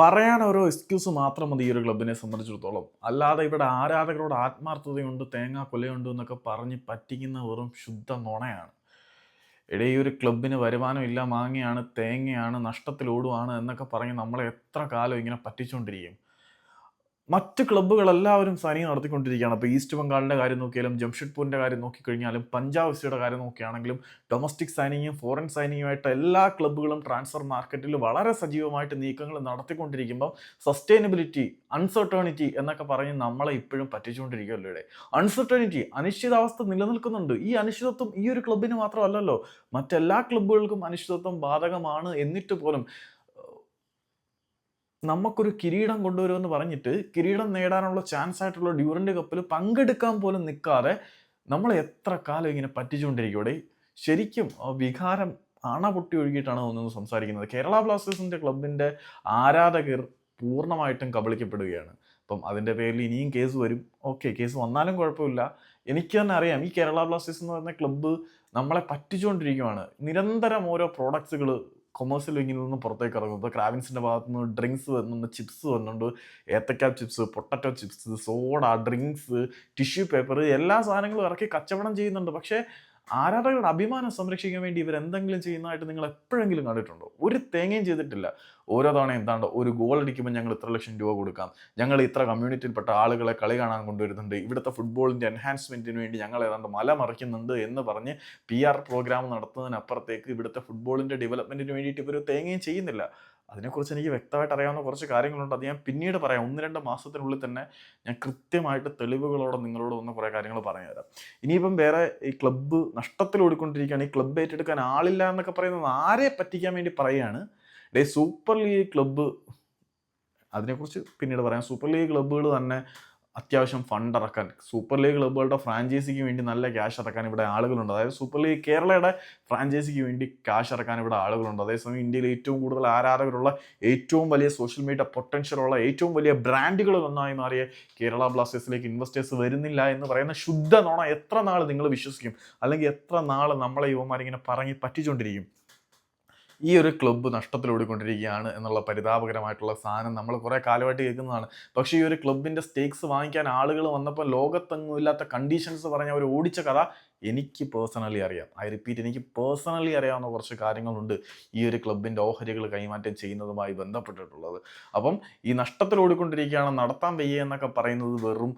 പറയാൻ ഓരോ എക്സ്ക്യൂസ് മാത്രം മതി ഈ ഒരു ക്ലബിനെ സംബന്ധിച്ചിടത്തോളം. അല്ലാതെ ഇവിടെ ആരാധകരോട് ആത്മാർത്ഥതയുണ്ട് തേങ്ങ കൊലയുണ്ട് എന്നൊക്കെ പറഞ്ഞ് പറ്റിക്കുന്ന വെറും ശുദ്ധ നുണയാണ്. ഈ ഒരു ക്ലബിന് വരുമാനമില്ല മാങ്ങയാണ് തേങ്ങയാണ് നഷ്ടത്തിലോടുവാണ് എന്നൊക്കെ പറഞ്ഞ് നമ്മളെ എത്ര കാലം ഇങ്ങനെ പറ്റിച്ചുകൊണ്ടിരിക്കും മറ്റ് ക്ലബ്ബുകളെല്ലാവരും സനി നടത്തിക്കൊണ്ടിരിക്കുകയാണ്. അപ്പോൾ ഈസ്റ്റ് ബംഗാളിന്റെ കാര്യം നോക്കിയാലും ജംഷഡ്പൂരിന്റെ കാര്യം നോക്കിക്കഴിഞ്ഞാലും പഞ്ചാബ് എഫ് സിയുടെ കാര്യം നോക്കിയാണെങ്കിലും ഡൊമസ്റ്റിക് സൈനിങ്ങും ഫോറിൻ സൈനിങ്ങുമായിട്ട് എല്ലാ ക്ലബ്ബുകളും ട്രാൻസ്ഫർ മാർക്കറ്റിൽ വളരെ സജീവമായിട്ട് നീക്കങ്ങൾ നടത്തിക്കൊണ്ടിരിക്കുമ്പോൾ സസ്റ്റൈനബിലിറ്റി അൺസർട്ടേണിറ്റി എന്നൊക്കെ പറഞ്ഞ് നമ്മളെ ഇപ്പോഴും പറ്റിച്ചുകൊണ്ടിരിക്കുമല്ലോ ഇവിടെ. അൺസർട്ടേണിറ്റി അനിശ്ചിതാവസ്ഥ നിലനിൽക്കുന്നുണ്ട്. ഈ അനിശ്ചിതത്വം ഈ ഒരു ക്ലബിന് മാത്രമല്ലല്ലോ മറ്റെല്ലാ ക്ലബ്ബുകൾക്കും അനിശ്ചിതത്വം ബാധകമാണ് എന്നിട്ട് പോലും നമുക്കൊരു കിരീടം കൊണ്ടുവരുമെന്ന് പറഞ്ഞിട്ട് കിരീടം നേടാനുള്ള ചാൻസ് ആയിട്ടുള്ള ഡ്യൂറന്റ് കപ്പിൽ പങ്കെടുക്കാൻ പോലും നിൽക്കാതെ നമ്മൾ എത്ര കാലം ഇങ്ങനെ പറ്റിച്ചുകൊണ്ടിരിക്കൂടെ ശരിക്കും വികാരം അണ പൊട്ടി ഒഴുകിയിട്ടാണ് ഒന്നും സംസാരിക്കുന്നത്. കേരള ബ്ലാസ്റ്റേഴ്സിന്റെ ക്ലബിന്റെ ആരാധകർ പൂർണമായിട്ടും കബളിക്കപ്പെടുകയാണ്. അപ്പം അതിന്റെ പേരിൽ ഇനിയും കേസ് വരും. ഓക്കെ കേസ് വന്നാലും കുഴപ്പമില്ല. എനിക്ക് തന്നെ അറിയാം ഈ കേരള ബ്ലാസ്റ്റേഴ്സ് എന്ന് പറയുന്ന ക്ലബ്ബ് നമ്മളെ പറ്റിച്ചുകൊണ്ടിരിക്കുകയാണ് നിരന്തരം ഓരോ പ്രോഡക്ട്സുകൾ കൊമേഴ്സ്യൽ വിങ്ങിൽ നിന്ന് പുറത്തേക്ക് ഇറങ്ങും ഇപ്പോൾ ക്രാവിൻസിന്റെ ഭാഗത്ത് നിന്ന് ഡ്രിങ്ക്സ് വരുന്നുണ്ട് ചിപ്സ് വരുന്നുണ്ട് ഏത്തക്ക chips potato chips soda drinks tissue paper എല്ലാ സാധനങ്ങളും ഇറക്കി കച്ചവടം ചെയ്യുന്നുണ്ട്. പക്ഷേ ആരാധകരുടെ അഭിമാനം സംരക്ഷിക്കാൻ വേണ്ടി ഇവർ എന്തെങ്കിലും ചെയ്യുന്നതായിട്ട് നിങ്ങൾ എപ്പോഴെങ്കിലും കണ്ടിട്ടുണ്ടോ? ഒരു തേങ്ങയും ചെയ്തിട്ടില്ല. ഓരോ തവണ എന്താണ്ട് ഒരു ഗോൾ അടിക്കുമ്പോൾ ഞങ്ങൾ ഇത്ര ലക്ഷം രൂപ കൊടുക്കാം. ഞങ്ങൾ ഇത്ര കമ്മ്യൂണിറ്റിയിൽപ്പെട്ട ആളുകളെ കളി കാണാൻ കൊണ്ടുവരുന്നുണ്ട്. ഇവിടുത്തെ ഫുട്ബോളിന്റെ എൻഹാൻസ്മെന്റിന് വേണ്ടി ഞങ്ങൾ ഏതാണ്ട് മല മറിക്കുന്നുണ്ട് എന്ന് പറഞ്ഞ് പി ആർ പ്രോഗ്രാം നടത്തുന്നതിനപ്പുറത്തേക്ക് ഇവിടുത്തെ ഫുട്ബോളിന്റെ ഡെവലപ്മെന്റിന് വേണ്ടിയിട്ട് ഇവർ തേങ്ങയും ചെയ്യുന്നില്ല. അതിനെക്കുറിച്ച് എനിക്ക് വ്യക്തമായിട്ട് അറിയാവുന്ന കുറച്ച് കാര്യങ്ങളുണ്ട്. അത് ഞാൻ പിന്നീട് പറയാം. ഒന്ന് രണ്ട് മാസത്തിനുള്ളിൽ തന്നെ ഞാൻ കൃത്യമായിട്ട് തെളിവുകളോടെ നിങ്ങളോട് ഒന്ന് കുറേ കാര്യങ്ങൾ പറഞ്ഞുതരാം. ഇനിയിപ്പം വേറെ ഈ ക്ലബ്ബ് നഷ്ടത്തിൽ ഓടിക്കൊണ്ടിരിക്കുകയാണ്. ഈ ക്ലബ്ബ് ഏറ്റെടുക്കാൻ ആളില്ല എന്നൊക്കെ പറയുന്നത് ആരെ പറ്റിക്കാൻ വേണ്ടി പറയുകയാണ്? ഡേ സൂപ്പർ ലീഗ് ക്ലബ്ബ് അതിനെക്കുറിച്ച് പിന്നീട് പറയാം. സൂപ്പർ ലീഗ് ക്ലബ്ബുകൾ തന്നെ അത്യാവശ്യം ഫണ്ട് ഇറക്കാൻ സൂപ്പർ ലീഗ് ക്ലബ്ബുകളുടെ ഫ്രാഞ്ചൈസിക്ക് വേണ്ടി നല്ല ക്യാഷ് ഇറക്കാൻ ഇവിടെ ആളുകളുണ്ട്. അതായത് സൂപ്പർ ലീഗ് കേരളയുടെ ഫ്രാഞ്ചൈസിക്ക് വേണ്ടി ക്യാഷ് ഇറക്കാൻ ഇവിടെ ആളുകളുണ്ട്. അതേസമയം ഇന്ത്യയിൽ ഏറ്റവും കൂടുതൽ ആരാധകരുള്ള ഏറ്റവും വലിയ സോഷ്യൽ മീഡിയ പൊട്ടൻഷ്യലുള്ള ഏറ്റവും വലിയ ബ്രാൻഡുകൾ ഒന്നായി മാറിയ കേരള ബ്ലാസ്റ്റേഴ്സിലേക്ക് ഇൻവെസ്റ്റേഴ്സ് വരുന്നില്ല എന്ന് പറയുന്ന ശുദ്ധ നോണ എത്ര നാൾ നിങ്ങൾ വിശ്വസിക്കും? അല്ലെങ്കിൽ എത്ര നാൾ നമ്മളെ യുവമാരിങ്ങനെ പറഞ്ഞ് പറ്റിച്ചുകൊണ്ടിരിക്കും ഈ ഒരു ക്ലബ്ബ് നഷ്ടത്തിലോടിക്കൊണ്ടിരിക്കുകയാണ് എന്നുള്ള പരിതാപകരമായിട്ടുള്ള സാധനം നമ്മൾ കുറേ കാലമായിട്ട് കേൾക്കുന്നതാണ്. പക്ഷേ ഈ ഒരു ക്ലബിന്റെ സ്റ്റേക്സ് വാങ്ങിക്കാൻ ആളുകൾ വന്നപ്പോൾ ലോകത്തെങ്ങും ഇല്ലാത്ത കണ്ടീഷൻസ് പറഞ്ഞ ഒരു ഓടിച്ച കഥ എനിക്ക് പേഴ്സണലി അറിയാം. ഐ റിപ്പീറ്റ് എനിക്ക് പേഴ്സണലി അറിയാവുന്ന കുറച്ച് കാര്യങ്ങളുണ്ട് ഈ ഒരു ക്ലബിന്റെ ഓഹരികൾ കൈമാറ്റം ചെയ്യുന്നതുമായി ബന്ധപ്പെട്ടിട്ടുള്ളത്. അപ്പം ഈ നഷ്ടത്തിൽ ഓടിക്കൊണ്ടിരിക്കുകയാണ് നടത്താൻ വയ്യ എന്നൊക്കെ പറയുന്നത് വെറും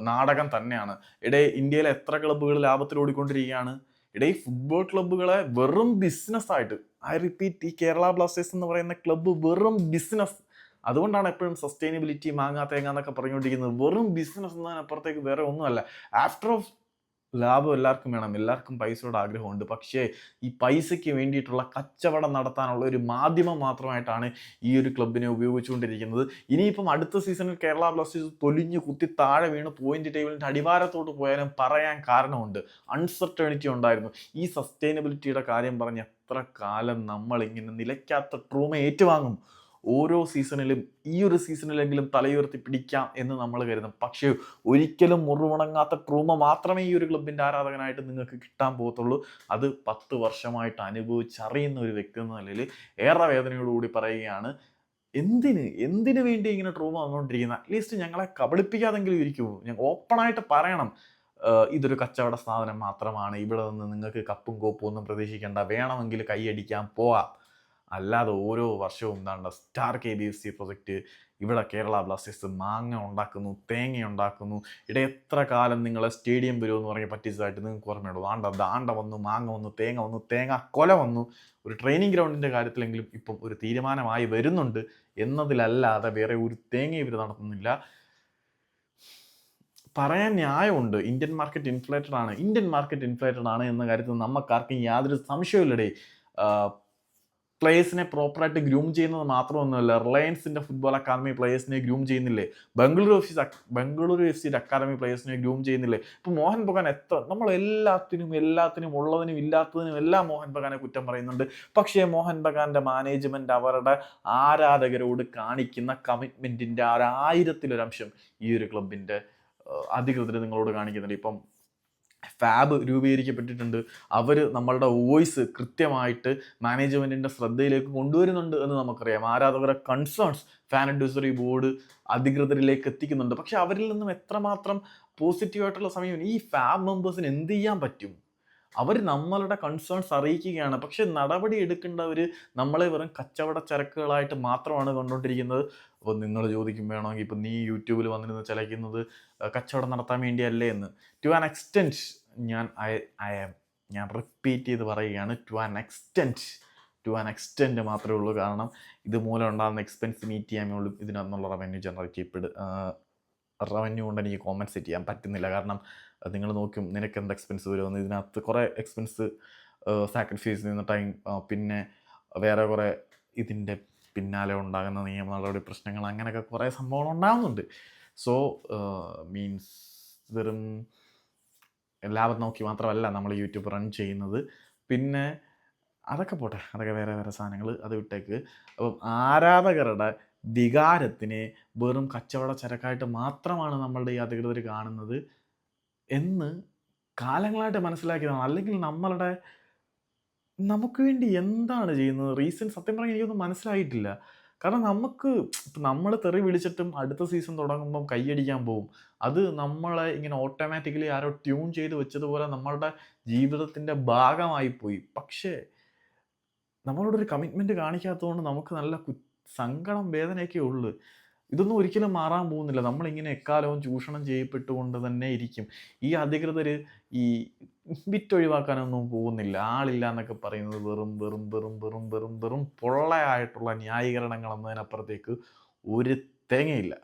നാടകം തന്നെയാണ്. ഇടേ ഇന്ത്യയിലെ എത്ര ക്ലബ്ബുകൾ ലാഭത്തിൽ ഓടിക്കൊണ്ടിരിക്കുകയാണ് ഇടേ ഈ ഫുട്ബോൾ ക്ലബ്ബുകളെ വെറും ബിസിനസ് ആയിട്ട് ഐ റിപ്പീറ്റ് ഈ കേരള ബ്ലാസ്റ്റേഴ്സ് എന്ന് പറയുന്ന ക്ലബ്ബ് വെറും ബിസിനസ് അതുകൊണ്ടാണ് എപ്പോഴും സസ്റ്റൈനബിലിറ്റി മാങ്ങാ തേങ്ങ പറഞ്ഞുകൊണ്ടിരിക്കുന്നത്. വെറും ബിസിനസ് എന്നതിനപ്പുറത്തേക്ക് വേറെ ഒന്നുമല്ല. ആഫ്റ്റർ ഓഫ് ലാഭം എല്ലാവർക്കും വേണം എല്ലാവർക്കും പൈസയുടെ ആഗ്രഹമുണ്ട്. പക്ഷേ ഈ പൈസയ്ക്ക് വേണ്ടിയിട്ടുള്ള കച്ചവടം നടത്താനുള്ള ഒരു മാധ്യമം മാത്രമായിട്ടാണ് ഈ ഒരു ക്ലബിനെ ഉപയോഗിച്ചുകൊണ്ടിരിക്കുന്നത്. ഇനിയിപ്പം അടുത്ത സീസണിൽ കേരള ബ്ലാസ്റ്റേഴ്സ് തൊലിഞ്ഞ് കുത്തി താഴെ വീണ് പോയിന്റ് ടേബിളിന്റെ അടിവാരത്തോട്ട് പോയാലും പറയാൻ കാരണമുണ്ട്. അൺസർട്ടേണിറ്റി ഉണ്ടായിരുന്നു. ഈ സസ്റ്റൈനബിലിറ്റിയുടെ കാര്യം പറഞ്ഞ എത്ര കാലം നമ്മളിങ്ങനെ നിലയ്ക്കാത്ത ട്രൂമ ഏറ്റുവാങ്ങും? ഓരോ സീസണിലും ഈ ഒരു സീസണിലെങ്കിലും തലയുയർത്തി പിടിക്കാം എന്ന് നമ്മൾ കരുതും. പക്ഷേ ഒരിക്കലും മുറിവുണങ്ങാത്ത ട്രൂമ മാത്രമേ ഈ ഒരു ക്ലബിന്റെ ആരാധകനായിട്ട് നിങ്ങൾക്ക് കിട്ടാൻ പോകത്തുള്ളൂ. അത് പത്ത് വർഷമായിട്ട് അനുഭവിച്ചറിയുന്ന ഒരു വ്യക്തി എന്ന നിലയിൽ ഏറെ വേദനയോടുകൂടി പറയുകയാണ് എന്തിന്? എന്തിനു വേണ്ടി ഇങ്ങനെ ട്രൂമ വന്നുകൊണ്ടിരിക്കുന്നത്? അറ്റ്ലീസ്റ്റ് ഞങ്ങളെ കബളിപ്പിക്കാതെങ്കിലും ഇരിക്കുമോ ഞങ്ങൾ ഓപ്പണായിട്ട് പറയണം. ഇതൊരു കച്ചവട സ്ഥാപനം മാത്രമാണ്. ഇവിടെ നിന്ന് നിങ്ങൾക്ക് കപ്പും കോപ്പും ഒന്നും പ്രതീക്ഷിക്കേണ്ട. വേണമെങ്കിൽ കൈയടിക്കാൻ പോവാം. അല്ലാതെ ഓരോ വർഷവും എന്താണ് star K B F C project ഇവിടെ കേരള ബ്ലാസ്റ്റേഴ്സ് മാങ്ങ ഉണ്ടാക്കുന്നു തേങ്ങ ഉണ്ടാക്കുന്നു. ഇവിടെ എത്ര കാലം നിങ്ങളെ സ്റ്റേഡിയം വരുമെന്ന് പറഞ്ഞ് പറ്റിച്ചതായിട്ട് നിങ്ങൾക്ക് ഓർമ്മയുള്ളൂ ആണ്ട ദാണ്ട വന്നു മാങ്ങ വന്നു തേങ്ങ വന്നു തേങ്ങ കൊല വന്നു. ഒരു ട്രെയിനിങ് ഗ്രൗണ്ടിന്റെ കാര്യത്തിലെങ്കിലും ഇപ്പം ഒരു തീരുമാനമായി വരുന്നുണ്ട്. എന്നതിലല്ലാതെ വേറെ ഒരു തേങ്ങ ഇവർ നടത്തുന്നില്ല. പറയാൻ ന്യായമുണ്ട്. ഇന്ത്യൻ മാർക്കറ്റ് ഇൻഫ്ലേറ്റഡ് ആണ്. ഇന്ത്യൻ മാർക്കറ്റ് ഇൻഫ്ലേറ്റഡ് ആണ് എന്ന കാര്യത്തിൽ നമുക്കാർക്കും യാതൊരു സംശയമില്ലടേ പ്ലേയേഴ്സിനെ പ്രോപ്പറായിട്ട് ഗ്രൂം ചെയ്യുന്നത് മാത്രമൊന്നുമല്ല റിലയൻസിന്റെ ഫുട്ബോൾ അക്കാദമി പ്ലേയേഴ്സിനെ ഗ്രൂം ചെയ്യുന്നില്ലേ? Bengaluru F C Bengaluru F സിയുടെ അക്കാദമി പ്ലേയേഴ്സിനെ ഗ്രൂം ചെയ്യുന്നില്ലേ? ഇപ്പോൾ മോഹൻ ബഗാൻ എത്ര നമ്മൾ എല്ലാത്തിനും എല്ലാത്തിനും ഉള്ളതിനും ഇല്ലാത്തതിനും എല്ലാം മോഹൻ ബഗാനെ കുറ്റം പറയുന്നുണ്ട്. പക്ഷേ മോഹൻ ബഗാന്റെ മാനേജ്മെന്റ് അവരുടെ ആരാധകരോട് കാണിക്കുന്ന കമ്മിറ്റ്മെന്റിന്റെ ആ ഒരു ആയിരത്തിലൊരംശം ഈ ഒരു ക്ലബിന്റെ അധികൃതർ നിങ്ങളോട് കാണിക്കുന്നുണ്ട്. ഇപ്പം ഫാബ് രൂപീകരിക്കപ്പെട്ടിട്ടുണ്ട്. അവർ നമ്മളുടെ വോയിസ് കൃത്യമായിട്ട് മാനേജ്മെന്റിന്റെ ശ്രദ്ധയിലേക്ക് കൊണ്ടുവരുന്നുണ്ട് എന്ന് നമുക്കറിയാം. ആരാധകരുടെ കൺസേൺസ് ഫാൻ അഡ്വൈസറി ബോർഡ് അധികൃതരിലേക്ക് എത്തിക്കുന്നുണ്ട്. പക്ഷെ അവരിൽ നിന്നും എത്രമാത്രം പോസിറ്റീവായിട്ടുള്ള സമയം ഈ ഫാബ് മെമ്പേഴ്സിന് എന്ത് ചെയ്യാൻ പറ്റും? അവർ നമ്മളുടെ കൺസേൺസ് അറിയിക്കുകയാണ്. പക്ഷെ നടപടി എടുക്കേണ്ടവർ നമ്മളെ വെറും കച്ചവട ചരക്കുകളായിട്ട് മാത്രമാണ് കണ്ടുകൊണ്ടിരിക്കുന്നത്. അപ്പോൾ നിങ്ങൾ ചോദിക്കും വേണമെങ്കിൽ ഇപ്പം നീ യൂട്യൂബിൽ വന്നിരുന്ന് ചിലയ്ക്കുന്നത് കച്ചവടം നടത്താൻ വേണ്ടിയല്ലേ എന്ന്? ടു ആൻ എക്സ്റ്റെന്റ് ഞാൻ ഐ ഐ ആം ഞാൻ റിപ്പീറ്റ് ചെയ്ത് പറയുകയാണ്. To an extent to an extent മാത്രമേ ഉള്ളൂ. കാരണം ഇതുമൂലം ഉണ്ടാകുന്ന എക്സ്പെൻസ് മീറ്റ് ചെയ്യാമേ ഉള്ളൂ ഇതിനകത്തുനിന്നുള്ള റവന്യൂ ജനറേറ്റ് ചെയ്യപ്പെടുക റവന്യൂ കൊണ്ട് എനിക്ക് കോമ്പൻസേറ്റ് ചെയ്യാൻ പറ്റുന്നില്ല. കാരണം നിങ്ങൾ നോക്കും നിനക്ക് എന്ത് എക്സ്പെൻസ് വരുമെന്ന്. ഇതിനകത്ത് കുറേ എക്സ്പെൻസ് സാക്രിഫൈസ് ചെയ്യുന്ന ടൈം പിന്നെ വേറെ കുറേ ഇതിന്റെ പിന്നാലെ ഉണ്ടാകുന്ന നിയമ നടപടി പ്രശ്നങ്ങൾ അങ്ങനെയൊക്കെ കുറേ സംഭവങ്ങൾ ഉണ്ടാകുന്നുണ്ട് സോ മീൻസ് വെറും ലാഭം നോക്കി മാത്രമല്ല നമ്മൾ യൂട്യൂബ് റൺ ചെയ്യുന്നത്. പിന്നെ അതൊക്കെ പോട്ടെ അതൊക്കെ വേറെ വേറെ സാധനങ്ങൾ അത് വിട്ടേക്ക്. അപ്പം ആരാധകരുടെ വികാരത്തിനെ വെറും കച്ചവട ചരക്കായിട്ട് മാത്രമാണ് നമ്മളുടെ ഈ അധികൃതർ കാണുന്നത് എന്ന് കാലങ്ങളായിട്ട് മനസ്സിലാക്കിയതാണ്. അല്ലെങ്കിൽ നമ്മളുടെ നമുക്ക് വേണ്ടി എന്താണ് ചെയ്യുന്നത്? റീസൺ സത്യം പറഞ്ഞാൽ എനിക്കൊന്നും മനസ്സിലായിട്ടില്ല. കാരണം നമുക്ക് നമ്മൾ തെറി വിളിച്ചിട്ടും അടുത്ത സീസൺ തുടങ്ങുമ്പം കൈയടിക്കാൻ പോകും അത് നമ്മളെ ഇങ്ങനെ ഓട്ടോമാറ്റിക്കലി ആരോ ട്യൂൺ ചെയ്ത് വെച്ചതുപോലെ നമ്മളുടെ ജീവിതത്തിന്റെ ഭാഗമായി പോയി പക്ഷേ നമ്മളോടൊരു കമ്മിറ്റ്മെന്റ് കാണിക്കാത്തതുകൊണ്ട് നമുക്ക് നല്ല സങ്കടം വേദനയൊക്കെ ഉള്ളു. ഇതൊന്നും ഒരിക്കലും മാറാൻ പോകുന്നില്ല. നമ്മളിങ്ങനെ എക്കാലവും ചൂഷണം ചെയ്യപ്പെട്ടുകൊണ്ട് തന്നെ ഇരിക്കും. ഈ അധികൃതർ ഈ ബിറ്റ് ഒഴിവാക്കാനൊന്നും പോകുന്നില്ല. ആളില്ല എന്നൊക്കെ പറയുന്നത് വെറും വെറും വെറും വെറും വെറും വെറും പൊള്ളയായിട്ടുള്ള ന്യായീകരണങ്ങൾ എന്നതിനപ്പുറത്തേക്ക് ഒരു തേങ്ങയില്ല.